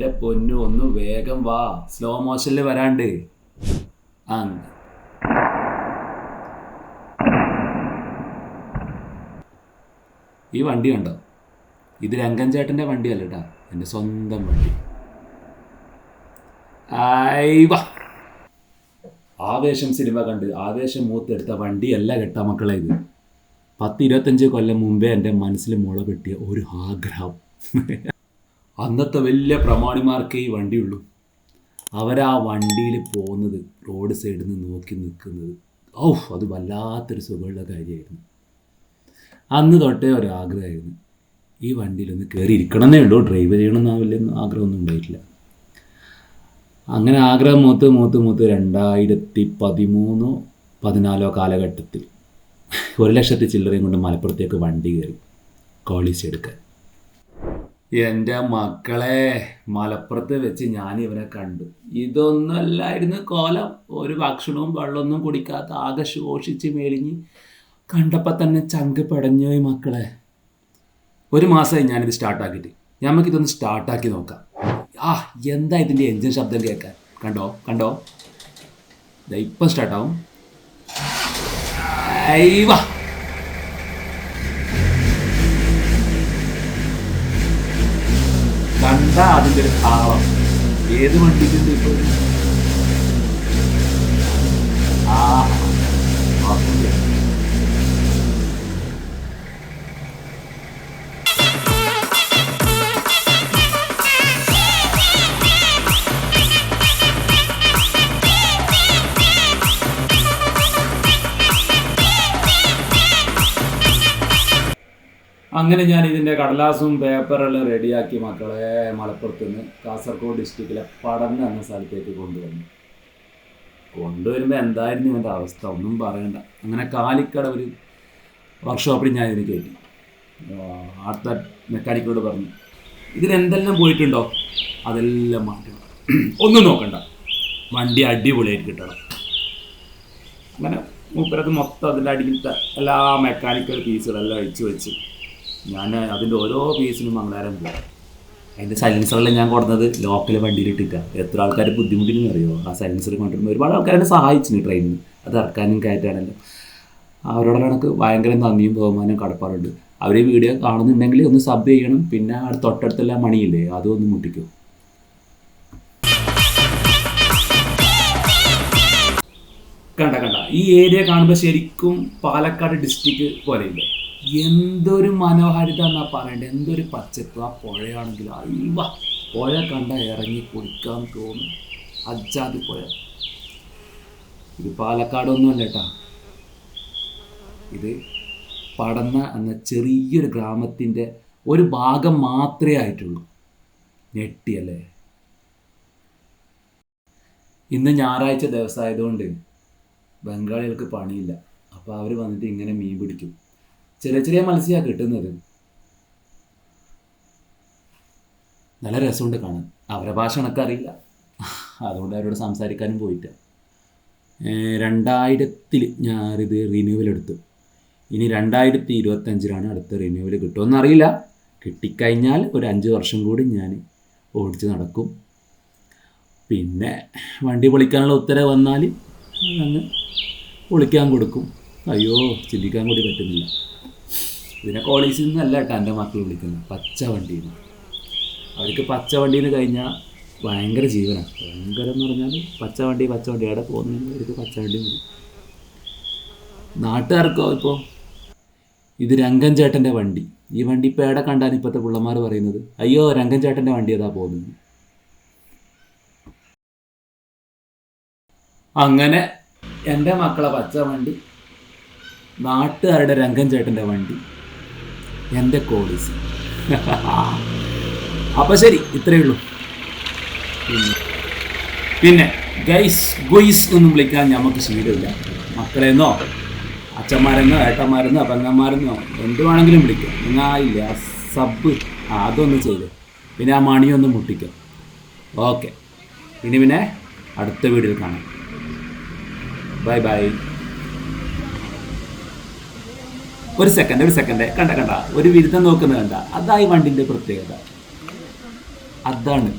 എന്റെ പൊന്നു ഒന്ന് വേഗം വാ. സ്ലോ മോഷനിൽ വരാണ്ട്. ആ ഈ വണ്ടി കണ്ടോ? ഇത് രംഗൻ ചേട്ടന്റെ വണ്ടിയല്ല കേട്ടാ എന്റെ സ്വന്തം വണ്ടി. ആവേശം സിനിമ കണ്ട് ആവേശം മൂത്തെടുത്ത വണ്ടിയല്ല കേട്ടാ മക്കളെ ഇത്. പത്ത് ഇരുപത്തഞ്ച് കൊല്ലം മുമ്പേ എന്റെ മനസ്സിൽ മുള കെട്ടിയ ഒരു ആഗ്രഹം. അന്നത്തെ വലിയ പ്രമാണിമാർക്ക് ഈ വണ്ടിയുള്ളൂ. അവരാ വണ്ടിയിൽ പോകുന്നത് റോഡ് സൈഡിൽ നിന്ന് നോക്കി നിൽക്കുന്നത്. ഔഫ് അത് വല്ലാത്തൊരു സുഖമുള്ള കാര്യമായിരുന്നു. അന്ന് തൊട്ടേ ഒരാഗ്രഹമായിരുന്നു. ഈ വണ്ടിയിലൊന്ന് കയറി ഇരിക്കണമെന്നേ ഉള്ളൂ ഡ്രൈവ് ചെയ്യണമെന്ന് വലിയ ആഗ്രഹമൊന്നും ഉണ്ടായിട്ടില്ല. അങ്ങനെ ആഗ്രഹം മൂത്ത് മൂത്ത് മൂത്ത് രണ്ടായിരത്തി പതിമൂന്നോ പതിനാലോ കാലഘട്ടത്തിൽ ഒരു ലക്ഷത്തി ചില്ലറയും കൊണ്ട് മലപ്പുറത്തേക്ക് വണ്ടി കയറി കോളേജ് എടുക്കാൻ. എന്റെ മക്കളെ മലപ്പുറത്ത് വെച്ച് ഞാൻ ഇവനെ കണ്ടു. ഇതൊന്നല്ലായിരുന്നു കോലം. ഒരു ഭക്ഷണവും വെള്ളമൊന്നും കുടിക്കാത്ത ആകെ ശോഷിച്ച് മേലിഞ്ഞ് കണ്ടപ്പോൾ തന്നെ ചങ്ക് പടഞ്ഞോയി മക്കളെ. ഒരു മാസമായി ഞാനിത് സ്റ്റാർട്ടാക്കിയിട്ട്. നമുക്കിതൊന്ന് സ്റ്റാർട്ടാക്കി നോക്കാം. ആ എന്താ ഇതിന്റെ എഞ്ചിൻ ശബ്ദം കേൾക്കാൻ? കണ്ടോ? കണ്ടോ? ഇപ്പം സ്റ്റാർട്ടാവും. അയ്യവ കണ്ട അതിന്റെ ഒരു താളം ഏത് വണ്ടിക്കുണ്ട് ഇപ്പോൾ? ആ അങ്ങനെ ഞാൻ ഇതിന്റെ കടലാസും പേപ്പറെല്ലാം റെഡിയാക്കി മക്കളെ മലപ്പുറത്ത് നിന്ന് കാസർഗോഡ് ഡിസ്ട്രിക്റ്റിലെ പടന്ന എന്ന സ്ഥലത്തേക്ക് കൊണ്ടുവന്നു. കൊണ്ടുവരുമ്പോൾ എന്തായിരുന്നു ഇവന്റെ അവസ്ഥ? ഒന്നും പറയണ്ട. അങ്ങനെ കാലിക്കട ഒരു വർക്ക്ഷോപ്പിൽ ഞാൻ ഇതിന് കയറ്റി. അടുത്ത മെക്കാനിക്കോട് പറഞ്ഞു ഇതിനെന്തെല്ലാം പോയിട്ടുണ്ടോ? അതെല്ലാം മാറ്റണം. ഒന്നും നോക്കണ്ട. വണ്ടി അടിപൊളിയായിട്ട് കിട്ടണം. അങ്ങനെ മൂപ്പരത് മൊത്തം അതിന്റെ അടിയിലത്തെ എല്ലാ മെക്കാനിക്കൽ പീസുകളെല്ലാം അഴിച്ചു വെച്ച് ഞാൻ അതിന്റെ ഓരോ പീസിനും മംഗളാരം പോകും അതിന്റെ സൈലൻസറെല്ലാം ഞാൻ കൊടുത്തത്? ലോക്കൽ വണ്ടിയിലിട്ടിട്ടാണ് എത്ര ആൾക്കാർ ബുദ്ധിമുട്ടിന് അറിയോ? ആ സൈലൻസർ കൊണ്ടുവരുമ്പോൾ ഒരുപാട് ആൾക്കാരെ സഹായിച്ചു ട്രെയിനിന് അത് ഇറക്കാനും കയറ്റാനല്ല. അവരോടാണ് എനിക്ക് ഭയങ്കര നന്ദിയും ബഹുമാനവും കടപ്പാറുണ്ട് അവർ ഈ വീഡിയോ കാണുന്നുണ്ടെങ്കിൽ ഒന്ന് സബ് ചെയ്യണം. പിന്നെ തൊട്ടടുത്തുള്ള മണിയില്ലേ അതും ഒന്ന് മുട്ടിക്കും. കണ്ട കണ്ട. ഈ ഏരിയ കാണുമ്പോൾ ശരിക്കും പാലക്കാട് ഡിസ്ട്രിക്ട് പോലെയില്ലേ? എന്തൊരു മനോഹാരിത എന്നാ പറയണ്ടേ? എന്തൊരു പച്ചപ്പ്. ആ പുഴയാണെങ്കിൽ അല്ല പുഴ കണ്ട ഇറങ്ങി കുടിക്കാൻ തോന്നും. അജാതി പുഴ. ഇത് പാലക്കാടൊന്നുമല്ല കേട്ടാ ഇത് പടന്ന എന്ന ചെറിയൊരു ഗ്രാമത്തിന്റെ ഒരു ഭാഗം മാത്രമേ ആയിട്ടുള്ളൂ. ഞെട്ടിയല്ലേ ഇന്ന് ഞായറാഴ്ച ദിവസമായതുകൊണ്ട് ബംഗാളികൾക്ക് പണിയില്ല. അപ്പോൾ അവർ വന്നിട്ട് ഇങ്ങനെ മീൻ പിടിക്കും. ചെറിയ ചെറിയ മത്സ്യമാണ് കിട്ടുന്നത്. നല്ല രസമുണ്ട് കാണാൻ. അവരെ ഭാഷ എനക്കറിയില്ല. അതുകൊണ്ട് അവരോട് സംസാരിക്കാനും പോയിട്ട്. രണ്ടായിരത്തിൽ ഞാനിത് റിന്യൂവൽ എടുത്തു. ഇനി രണ്ടായിരത്തി ഇരുപത്തഞ്ചിലാണ് അടുത്ത റിന്യൂവൽ കിട്ടുമെന്ന് അറിയില്ല കിട്ടിക്കഴിഞ്ഞാൽ ഒരു അഞ്ച് വർഷം കൂടി ഞാൻ ഓടിച്ച് നടക്കും. പിന്നെ വണ്ടി പൊളിക്കാനുള്ള ഉത്തരവ് വന്നാൽ അങ്ങ് പൊളിക്കാൻ കൊടുക്കും. അയ്യോ ചിന്തിക്കാൻ കൂടി പറ്റുന്നില്ല. ഇതിനെ കോളേജിൽ നിന്നല്ല കേട്ടോ എന്റെ മക്കൾ വിളിക്കുന്നത്. പച്ച വണ്ടിയിൽ നിന്ന് അവർക്ക് പച്ച വണ്ടിയിൽ നിന്ന് കഴിഞ്ഞാൽ ഭയങ്കര ജീവനാണ് ഭയങ്കര എന്ന് പറഞ്ഞാൽ പച്ച വണ്ടി പച്ച വണ്ടി അവിടെ പോകുന്നതിന് അവർക്ക് പച്ച വണ്ടി മതി. നാട്ടുകാർക്കോ ഇപ്പോൾ ഇത് രംഗൻ ചേട്ടന്റെ വണ്ടി. ഈ വണ്ടി ഇപ്പോൾ എവിടെ കണ്ടാണ് ഇപ്പോഴത്തെ പിള്ളമാർ പറയുന്നത്? അയ്യോ രംഗൻ ചേട്ടന്റെ വണ്ടി ഏതാ പോകുന്നത്? അങ്ങനെ എന്റെ മക്കളെ പച്ച വണ്ടി നാട്ടുകാരുടെ രംഗൻ ചേട്ടന്റെ വണ്ടി. എന്റെ കോളിസി അപ്പം ശരി ഇത്രയേ ഉള്ളൂ. പിന്നെ ഗൈസ് ഗൊയ്സ് ഒന്നും വിളിക്കാൻ നമുക്ക് ശീലമില്ല. മക്കളെന്നോ അച്ഛന്മാരെന്നോ ഏട്ടന്മാരെന്നോ പെങ്ങന്മാരെന്നോ എന്ത് വേണമെങ്കിലും വിളിക്കാം. നിങ്ങായില്ല സബ് ആ അതൊന്ന് ചെയ്ത്. പിന്നെ ആ മണിയൊന്ന് മുട്ടിക്കും. ഓക്കെ ഇനി പിന്നെ അടുത്ത വീഡിയോയിൽ കാണാം. ബൈ ബൈ ഒരു സെക്കൻഡ് ഒരു സെക്കൻഡ് കണ്ട കണ്ട. ഒരു വിരുദ്ധം നോക്കുന്നത് കണ്ട അതായി വണ്ടിന്റെ പ്രത്യേകത. അതാണ്.